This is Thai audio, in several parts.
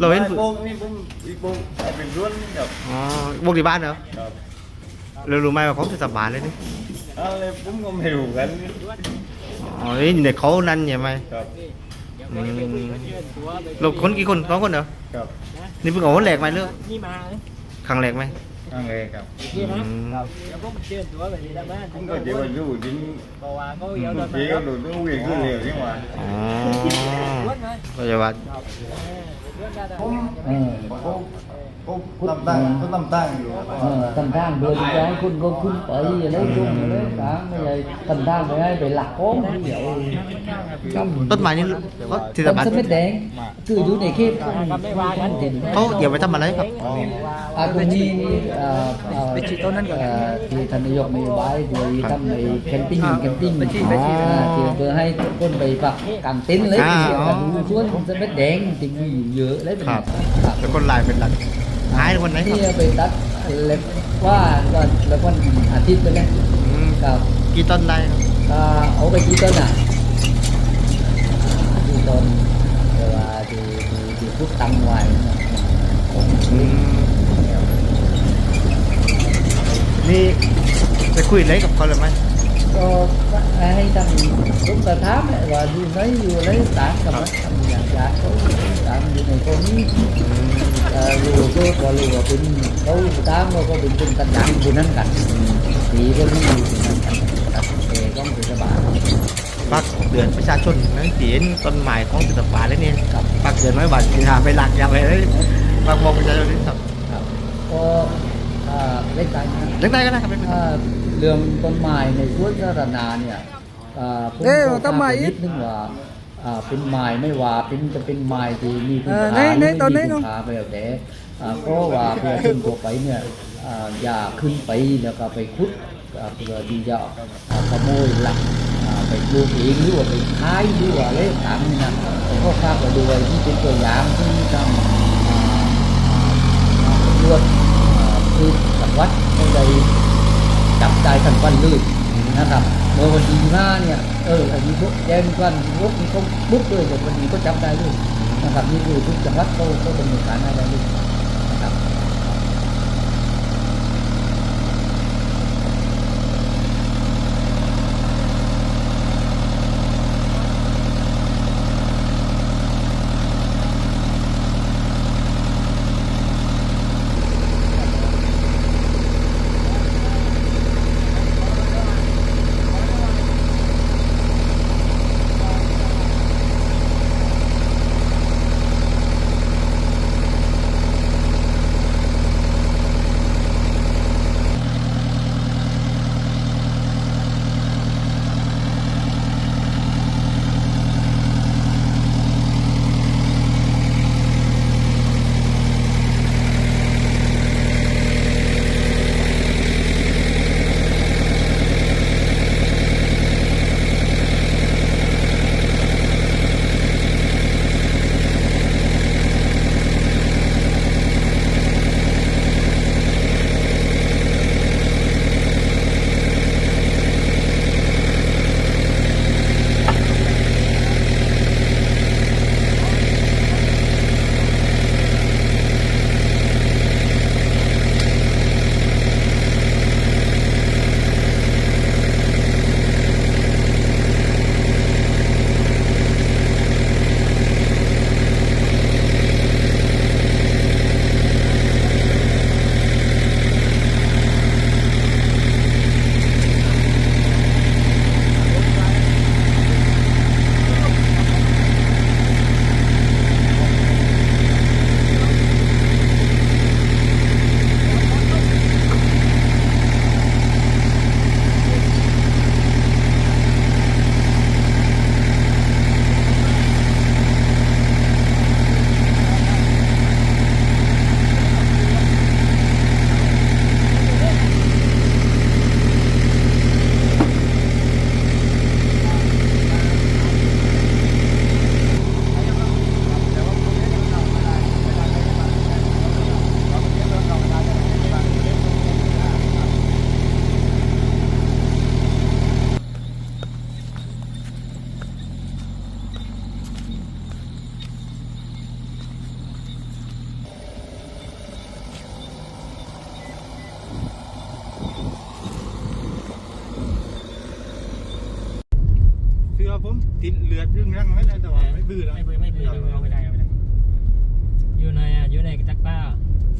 เราเห็นไอ้โป้งนี่ผมอีกโป้งเอาเป็นร้วนกับอ๋อวงที่บ้านเหรอครับเรารู้ไหมว่าของเทศบาลเลยนี่อะไรผมก็ไม่รู้กันอ๋อนี่ในเขานั่นใช่ไหมครับอืมเราคนกี่คนสองคนเหรอครับนี่เพิ่งเอาคนแรกไหมเรื่องนี่มาเอ้ยครั้งแรกไหมครั้งแรกครับนี่นะอืมเดี๋ยวพวกมันเชิญตัวไปที่ทำงานผมก็เดี๋ยวไปดูจริงบอกว่าเขาเยาว์ตอนทีมาก็ดูดูวิ่งขึ้นเร็วจังหวะอ๋อล้วนไหมก็จะว่า เรื่อง การผมเออผมผมตำตั้งผมตำตั้งอยู่เออทำทางโดยจะให้คุณก็ขึ้นไปอะไรช่วงนี้ต่างไม่ใช่ทำทางไปให้ไปหลักโค้งที่เดียวต้นไม้นี่เขาเทศต้นบาลสะเม็ดแดงคืออยู่ในเขตของก็ไม่ว่ากันถิ่นเขาเดี๋ยวไปทำอะไรครับอาตรงนี้เอ่อเอ่อเอ่อที่ท่านนายกนโยบายโดยทำในแคมปิ้งแคมปิ้งอ่าที่เพื่อให้คนไปปักกางเต็นท์เลยอ่าเดียวอ๋กัอนส่วนสะเม็ดแดงจริงมีอยู่เยอะเลยเป็นครับครับแล้วคนลายเป็นหลัก หายวันไหนคที่รับไปตัดเล็บว่าก็แล้ววันอาทิตย์ไปเลยอืมกับกี่ต้นได้ครับอ่าเอาไปกี่ต้นอะอ่ากี่ต้นแต่ว่าที่ที่ที่พุทตั้งไว้นะอืมนี่จะคุยอะไรกับเขาเลยไหม ก็ให้ทำทุกสถานแหละว่าอยู่ไหนอยู่ไหนต่างกับมันทำอย่างอย่างเขาต่างอยู่ในคนนี้เอ่อรู้ก็พอรู้ว่าเป็นเขาต่างเราก็เป็นคนกันดังคนนั้นกันสีคนนี้อยู่คนนั้นกันครับเออต้องเป็นสบายฝากเตือนประชาชนนั่นเห็นต้นไม้ของเทศบาลแล้วเนี่ยฝากเตือนไว้ว่าอย่าไปหลักอย่าไปเลยฝากบอกประชาชนนี่ครับครับก็อ่าเล็กใจนะเรื่องใดก็ได้ครับไม่ เป็นไรอ่าเรื่องต้นไม้ในสวนสาธารณะเนี่ยอ่าผมเอ้ยขอต้นไม้ทราบอีนิกดนึงว่าอ่าเป็นไม้ไม่ว่าเป็นจะเป็นไม้ที่มีคุณเออค่าหในรือในตอนนี้ไม่มีเนคุอะณค่าไปแล้วแต่อ่าเพราะว่าเพื่อขึ้นตัวไปเนี่ยอ่าอย่าขึ้นไปแล้วก็ไปคุดอ่าเพื่อที่จะอ่าขโมยหลักอ่าไปปลูกเองหรือว่าไปขายหรือว่าอะไรต่างๆนี่นะผมก็ฝากไว้ด้วยที่เป็นตัวอย่างที่ทำอ่าอ่าตำรวจอ่าคือจังหวัดไม่ได้ จับใจทันวันเลยนะครับเมื่อวันที่ห้าเนี่ยเอออันนี้พวกแจ้งวันพวกนี้เขาบุ๊กเลยแต่วันนี้ก็จับได้เลยนะครับนี่คือทุกจังหวัดเขาเขาดำเนินการไรด้วย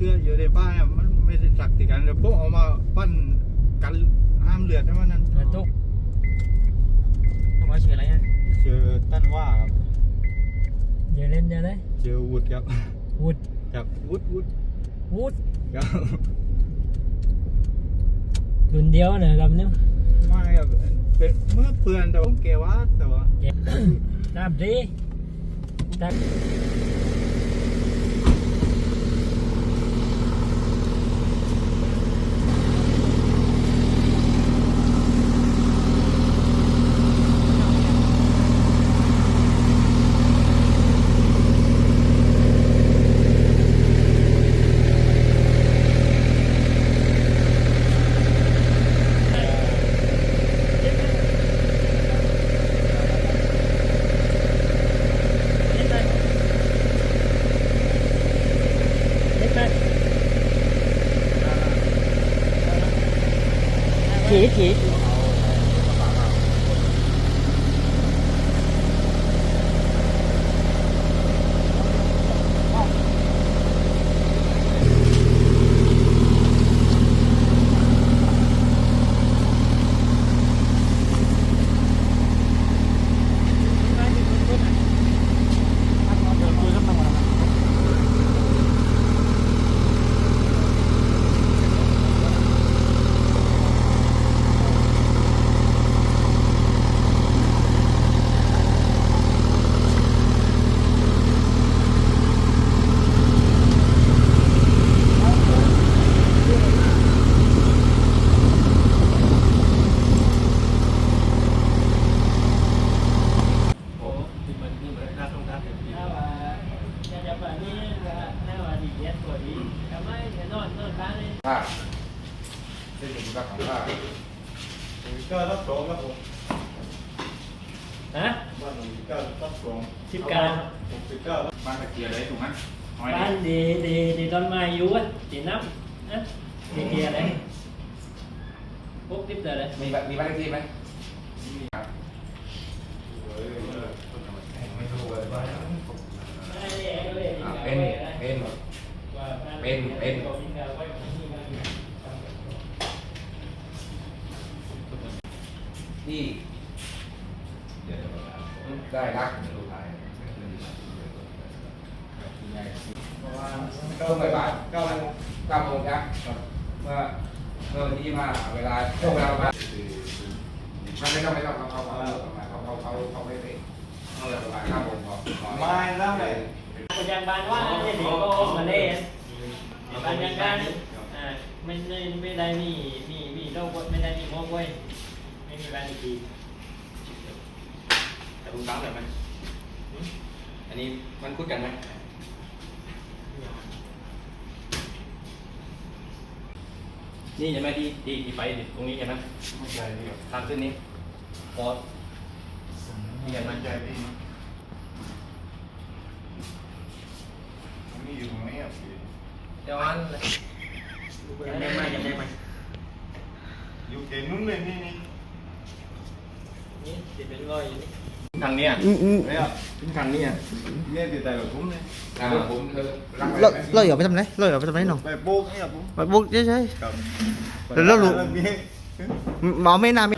เสื้ออยู่ในบ้านมันไม่ได้สักติกันแล้วพวกเอามาปั้นกันห้ามเลือดใช่ไหมนั่นเออตุ๊กต้องมาชื่ออะไรอะเจอตั้นว่าครับเดี๋ยวเล่นเดี๋ยวเลยเจอวุฒครับวุดครับวุฒวุฒวุดครับดุนเดียวเนี่ยลำนึงไม่ครับเป็นเมื่อเพื่อนแต่ผมเกว่าแต่ว่าเก็บตามดีตาม ขีดขีดถ้าว่าจะจะแบบนี้ถ้าว่าดีเย็นกว่าดีทำไมจะนอนนอนบ้านเลย ผ้าเส้นผมรักของผ้าก็รับสองครับผมฮะบ้านหนึ่งเก้ารับสองสิบเก้าหกสิบเก้าบ้านตะเกียร์เลยถูกไหมน้อยบ้านดีดีดีต้นไม้อยู่อะดีน้ำนะดีเกียร์เลยพวกทิพย์เลยมีบ้านมีบ้านเลขที่ไหมเป็นเป็นเป็น เป็น ที่ได้รักช่วงบ่ายๆเก้าโมงเก้าโมงครับเมื่อเมื่อวันที่มาเวลาช่วงเวลาประมาณมัน ไม่ต้องไม่ต้องเขาเขาเขาเขาเขาเขาไม่เป็นเมื่อประมาณเก้าโมงพอไม่แล้วเลยปัจจุบันว่าเนี่ยเด็กก็มาเล่นปัจจุบันอ่าไม่ได้ไม่ได้มีมีมีโรคไม่ได้มีโรคเว้ยไม่มีการดีแต่ลุงตั้งแบบไหมอันนี้มันคุดกันไหม นี่ใช่ไหมที่ที่ที่ไปตรงนี้ใช่ไหมไม่ใช่พี่ครับทางเส้นนี้พอนี่ใช่ไหมไม่ใช่พี่นี่อยู่ตรงนี้ครับพี่เดี๋ยวอันเลยจำได้ไหมจำได้ไหมอยู่เขตนู้นเลยนี่นี่นี่จะเป็นรอยอยู่นี่ ทางเนี้ยอืมอืมเนี่ยทางเนี้ยเนี่ยติดใจกับผมเนี่ยอ่าผมเธอรักเราเราอย่าไปทำไรเราอย่าไปทำไรน้องไปโป๊กเนี่ยผมไปบุกใช่ครับแล้วแล้วรู้มีๆหมอไม่นานไม่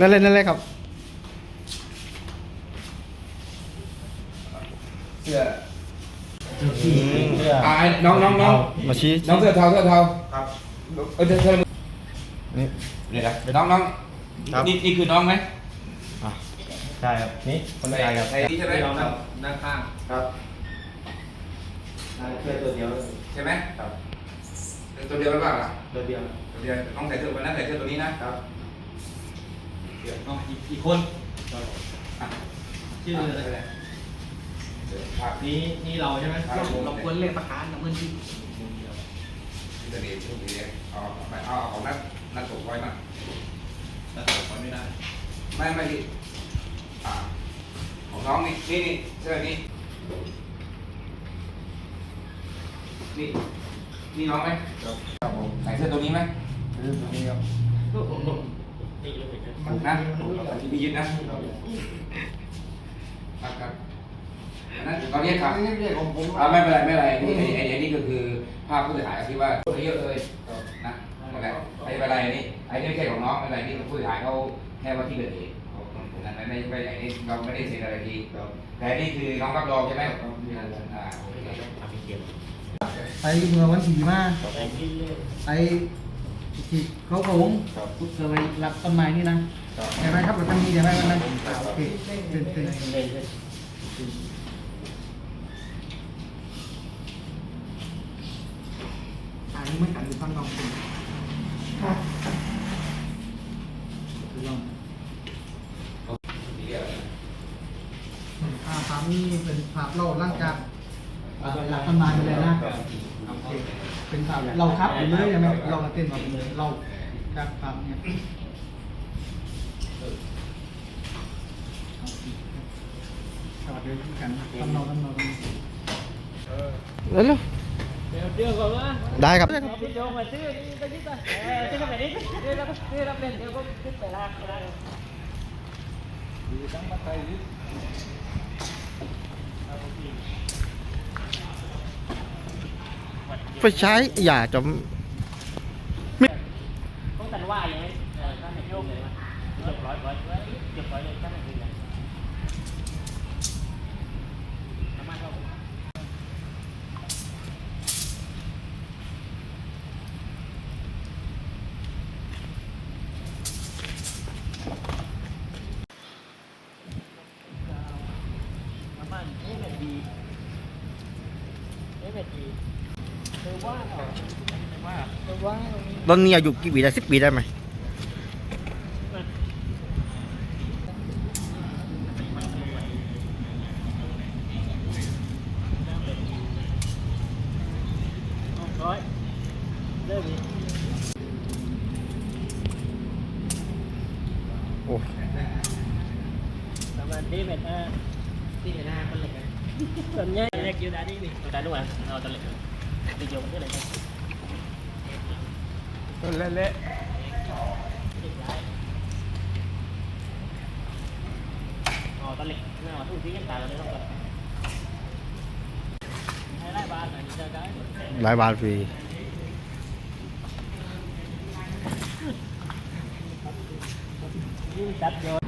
นั่นเลยนั่นเลยครับเสื้ออ่าน้องน้องน้องมาชี้น้องเสื้อเทาเสื้อเทาครับเออเสื้อเสื้อนี่เดี๋ยวนะน้องน้องครับนี่นี่คือน้องไหมอะ ใช่ครับ นี่คนใหญ่ครับใส่นี่ใช่ไหมน้องนั่งข้างครับแค่ตัวเดียวใช่ไหมครับตัวเดียวหรือเปล่าล่ะตัวเดียวตัวเดียวน้องใส่เสื้อวันนั้นใส่เสื้อตัวนี้นะครับเดี๋ยวน้องอีกอีกคนอะชื่ออะไรเดี๋ยวครับนี่นี่เราใช่ไหมครับผมเราควรเรียกประกันนะเพื่อนที่ที่จะดีที่จะดีเอาเอาไปเอาเอาของนัดนัดตกไว้มาแต่ต่อไปไม่ได้ ไม่ไม่ที่อ่า ของน้องนี่นี่นี่เสื้อนี้นี่นี่น้องไหมครับครับผมใส่เสื้อตัวนี้ไหมคือตรงนี้ครับตีเลยกันถูกนะที่พี่ยึดนะครับครับอันนั้นตอนนี้ครับนี่เรียกของผมอ่าไม่เป็นไรไม่เป็นไรนี่ไอ้ไอ้ไอ้นี่ก็คือภาพผู้เสียหายที่ว่าเยอะเลยนะไม่เป็นไรไม่เป็นไรอันนี้ไอ้นี่ไม่ใช่ของน้องไม่เป็นไรนี่ผู้เสียหายเขาแค่ว่าที่เกิดเหตุ นั่นไม่ไม่ไม่ไอ้นี่เราไม่ได้เซ็นอะไรทีแต่นี่คือน้องรับรองใช่ไหมอ่าโอเคไอ้เมื่อวันที่มาไปกินเลยไอ้ที่เขาเขาผมพุทธไปรับต้นไม้นี่นะใช่ไหมครับเราตั้งนี้ใช่ไหมวันนั้นอ่าโอเคเป็นเป็นเลยเลยอันนี้ไม่กันอยู่ฟังลองเป็นคือลองอ่าภาพ นี้เป็นภาพเราหลังจากอ่าหลับต้นไม้ไปเลยนะโอเคเป็นภาพเราครับอยู่เลยใช่ไหมเรามาเต้นแบบเลยเราครับภาพเนี่ยสวัสดีกันทำนองทำนองเร็วเดี๋ยวเดี๋ยวก่อนนะได้ครับ ไปใช้อย่าจะออซื้อไปนิดซื้อแล้วก็ซื้อแล้วเป็นเดี๋ยวก็ขึ้นไปลากไปลาก ไฟใช้อย่าจะ ต้องตันว่าอย่างนี้เออถ้าไม่โยกเลยนะเกือบร้อยร้อยร้อยเกือบร้อยเลยถ้าไม่ดีนะน้ำมันเข้าไป น้ำมันเอ๊ะแบบดีเอ๊ะแบบดี เธอว่าเหรอเธอว่าเธอว่าตรงนี้ตอนนี้อายุกี่ปีได้สิบปีได้ไหมร้อยเริ่มดิโอ้ประมาณนี้เ